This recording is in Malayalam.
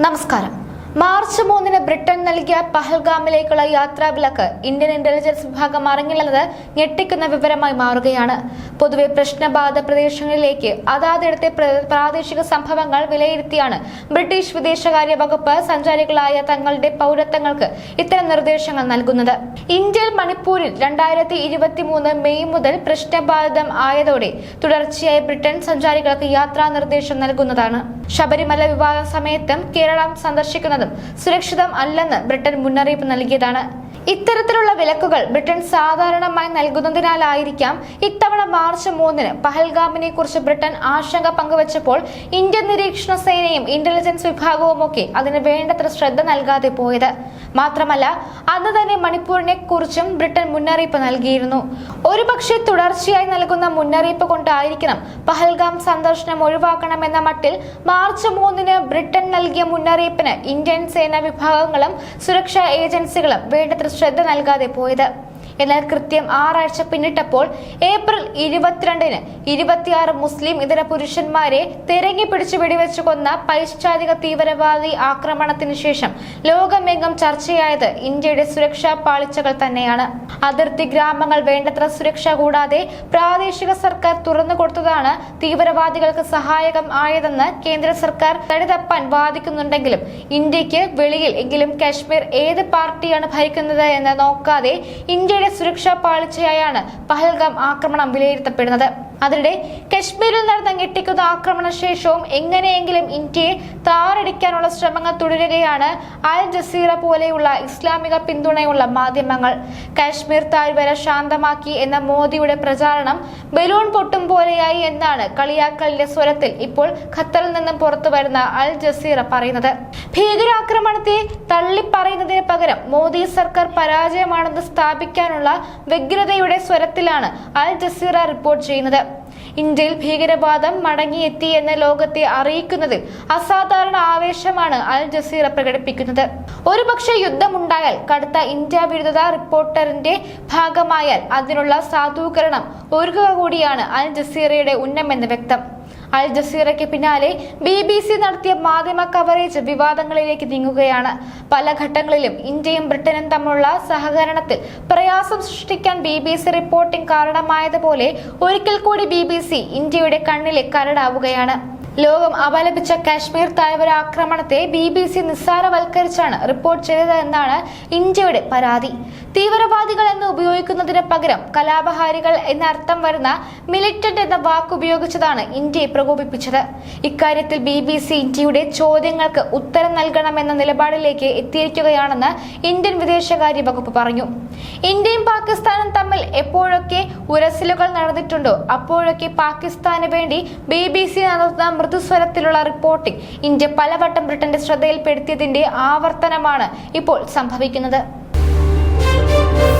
നമസ്കാരം. മാർച്ച് മൂന്നിന് ബ്രിട്ടൻ നൽകിയ പഹൽഗാമിലേക്കുള്ള യാത്രാ വിലക്ക് ഇന്ത്യൻ ഇന്റലിജൻസ് വിഭാഗം അറിഞ്ഞില്ലെന്നത് ഞെട്ടിക്കുന്ന വിവരമായി മാറുകയാണ്. പൊതുവെ പ്രശ്നബാധ പ്രദേശങ്ങളിലേക്ക് അതാതിടത്തെ പ്ര- പ്രാദേശിക സംഭവങ്ങൾ വിലയിരുത്തിയാണ് ബ്രിട്ടീഷ് വിദേശകാര്യ വകുപ്പ് സഞ്ചാരികളായ തങ്ങളുടെ പൗരത്വങ്ങൾക്ക് ഇത്തരം നിർദ്ദേശങ്ങൾ നൽകുന്നത്. ഇന്ത്യയിൽ മണിപ്പൂരിൽ രണ്ടായിരത്തി ഇരുപത്തി മൂന്ന് മെയ് മുതൽ പ്രശ്നബാധിതം ആയതോടെ തുടർച്ചയായി ബ്രിട്ടൻ സഞ്ചാരികൾക്ക് യാത്രാ നിർദ്ദേശം നൽകുന്നതാണ്. ശബരിമല വിവാദ സമയത്തും കേരളം സന്ദർശിക്കുന്നതും സുരക്ഷിതം അല്ലെന്ന് ബ്രിട്ടൻ മുന്നറിയിപ്പ് നൽകിയതാണ് ഇത്തരത്തിലുള്ള വിലക്കുകൾ ബ്രിട്ടൻ സാധാരണമായി നൽകുന്നതിനാലായിരിക്കാം ഇത്തവണ മാർച്ച് മൂന്നിന് പഹൽഗാമിനെ കുറിച്ച് ബ്രിട്ടൻ ആശങ്ക പങ്കുവച്ചപ്പോൾ ഇന്ത്യൻ നിരീക്ഷണ സേനയും ഇന്റലിജൻസ് വിഭാഗവും ഒക്കെ അതിന് വേണ്ടത്ര ശ്രദ്ധ നൽകാതെ പോയത്. മാത്രമല്ല അന്ന് തന്നെ മണിപ്പൂരിനെ കുറിച്ചും ബ്രിട്ടൻ മുന്നറിയിപ്പ് നൽകിയിരുന്നു. ഒരുപക്ഷെ തുടർച്ചയായി നൽകുന്ന മുന്നറിയിപ്പ് കൊണ്ടായിരിക്കണം പഹൽഗാം സന്ദർശനം ഒഴിവാക്കണമെന്ന മട്ടിൽ മാർച്ച് മൂന്നിന് ബ്രിട്ടൻ നൽകിയ മുന്നറിയിപ്പിന് ഇന്ത്യൻ സേനാ വിഭാഗങ്ങളും സുരക്ഷാ ഏജൻസികളും വേണ്ടത്ര ശ്രദ്ധ നൽകാതെ പോയത് എന്നാൽ കൃത്യം ആറാഴ്ച പിന്നിട്ടപ്പോൾ ഏപ്രിൽ ഇരുപത്തിരണ്ടിന് ഇരുപത്തിയാറ് മുസ്ലിം ഇതര പുരുഷന്മാരെ തെരങ്ങി പിടിച്ചു വെടിവെച്ചു കൊന്ന പൈശ്ചാതിക തീവ്രവാദി ആക്രമണത്തിന് ശേഷം ലോകമെങ്ങും ചർച്ചയായത് ഇന്ത്യയുടെ സുരക്ഷാ പാളിച്ചകൾ തന്നെയാണ്. അതിർത്തി ഗ്രാമങ്ങൾ വേണ്ടത്ര സുരക്ഷ കൂടാതെ പ്രാദേശിക സർക്കാർ തുറന്നു കൊടുത്തതാണ് തീവ്രവാദികൾക്ക് സഹായകം ആയതെന്ന് കേന്ദ്ര സർക്കാർ തടിതപ്പാൻ വാദിക്കുന്നുണ്ടെങ്കിലും ഇന്ത്യയ്ക്ക് വെളിയിൽ എങ്കിലും കാശ്മീർ ഏത് പാർട്ടിയാണ് ഭരിക്കുന്നത് എന്ന് നോക്കാതെ ഇന്ത്യയുടെ സുരക്ഷാ പാളിച്ചയായാണ് പഹൽഗാം ആക്രമണം വിലയിരുത്തപ്പെടുന്നത്. അതിനിടെ കശ്മീരിൽ നടന്ന ഞെട്ടിക്കുന്ന ആക്രമണ ശേഷവും എങ്ങനെയെങ്കിലും ഇന്ത്യയെ താറടിക്കാനുള്ള ശ്രമങ്ങൾ തുടരുകയാണ് അൽ ജസീറ പോലെയുള്ള ഇസ്ലാമിക പിന്തുണയുള്ള മാധ്യമങ്ങൾ. കാശ്മീർ താഴ്വര ശാന്തമാക്കി എന്ന മോദിയുടെ പ്രചാരണം ബലൂൺ പൊട്ടും പോലെയായി എന്നാണ് കളിയാക്കലിന്റെ സ്വരത്തിൽ ഇപ്പോൾ ഖത്തറിൽ നിന്നും പുറത്തു വരുന്ന അൽ ജസീറ പറയുന്നത്. ഭീകരാക്രമണത്തെ തള്ളിപ്പറയുന്നതിന് പകരം മോദി സർക്കാർ പരാജയമാണെന്ന് സ്ഥാപിക്കാനുള്ള വ്യഗ്രതയുടെ സ്വരത്തിലാണ് അൽ ജസീറ റിപ്പോർട്ട് ചെയ്യുന്നത്. ഇന്ത്യയിൽ ഭീകരവാദം മടങ്ങിയെത്തി എന്ന് ലോകത്തെ അറിയിക്കുന്നതിൽ അസാധാരണ ആവേശമാണ് അൽ ജസീറ പ്രകടിപ്പിക്കുന്നത്. ഒരുപക്ഷെ യുദ്ധമുണ്ടായാൽ കടുത്ത ഇന്ത്യ വിരുദ്ധത റിപ്പോർട്ടറിന്റെ ഭാഗമായാൽ അതിനുള്ള സാധൂകരണം ഒരുക്കുക കൂടിയാണ് അൽ ജസീറയുടെ ഉന്നമെന്ന് വ്യക്തം. അൽ ജസീറയ്ക്ക് പിന്നാലെ ബി ബി സി നടത്തിയ മാധ്യമ കവറേജ് വിവാദങ്ങളിലേക്ക് നീങ്ങുകയാണ്. പല ഘട്ടങ്ങളിലും ഇന്ത്യയും ബ്രിട്ടനും തമ്മിലുള്ള സഹകരണത്തിൽ പ്രയാസം സൃഷ്ടിക്കാൻ ബി ബി സി റിപ്പോർട്ടിംഗ് കാരണമായതുപോലെ ഒരിക്കൽ കൂടി ബി ബി സി ഇന്ത്യയുടെ കണ്ണിലെ കരടാവുകയാണ്. ലോകം അപലപിച്ച കാശ്മീർ താഴ്വര ആക്രമണത്തെ ബി ബി സി നിസ്സാരവൽക്കരിച്ചാണ് റിപ്പോർട്ട് ചെയ്തതെന്നാണ് ഇന്ത്യയുടെ പരാതി. തീവ്രവാദികൾ എന്ന് ഉപയോഗിക്കുന്നതിന് പകരം കലാപഹാരികൾ എന്ന അർത്ഥം വരുന്ന മിലിറ്റന്റ് എന്ന വാക്ക് ഉപയോഗിച്ചതാണ് ഇന്ത്യയെ പ്രകോപിപ്പിച്ചത്. ഇക്കാര്യത്തിൽ ബി ബി സി ഇന്ത്യയുടെ ചോദ്യങ്ങൾക്ക് ഉത്തരം നൽകണമെന്ന നിലപാടിലേക്ക് എത്തിയിരിക്കുകയാണെന്ന് ഇന്ത്യൻ വിദേശകാര്യ വകുപ്പ് പറഞ്ഞു. ഇന്ത്യയും പാകിസ്ഥാനും തമ്മിൽ എപ്പോഴൊക്കെ ഉരസലുകൾ നടന്നിട്ടുണ്ടോ അപ്പോഴൊക്കെ പാകിസ്ഥാന് വേണ്ടി ബി ബി സി നടത്തുന്ന മൃദുസ്വരത്തിലുള്ള റിപ്പോർട്ടിംഗ് ഇന്ത്യ പലവട്ടം ബ്രിട്ടന്റെ ശ്രദ്ധയിൽപ്പെടുത്തിയതിന്റെ ആവർത്തനമാണ് ഇപ്പോൾ സംഭവിക്കുന്നത്. Thank you.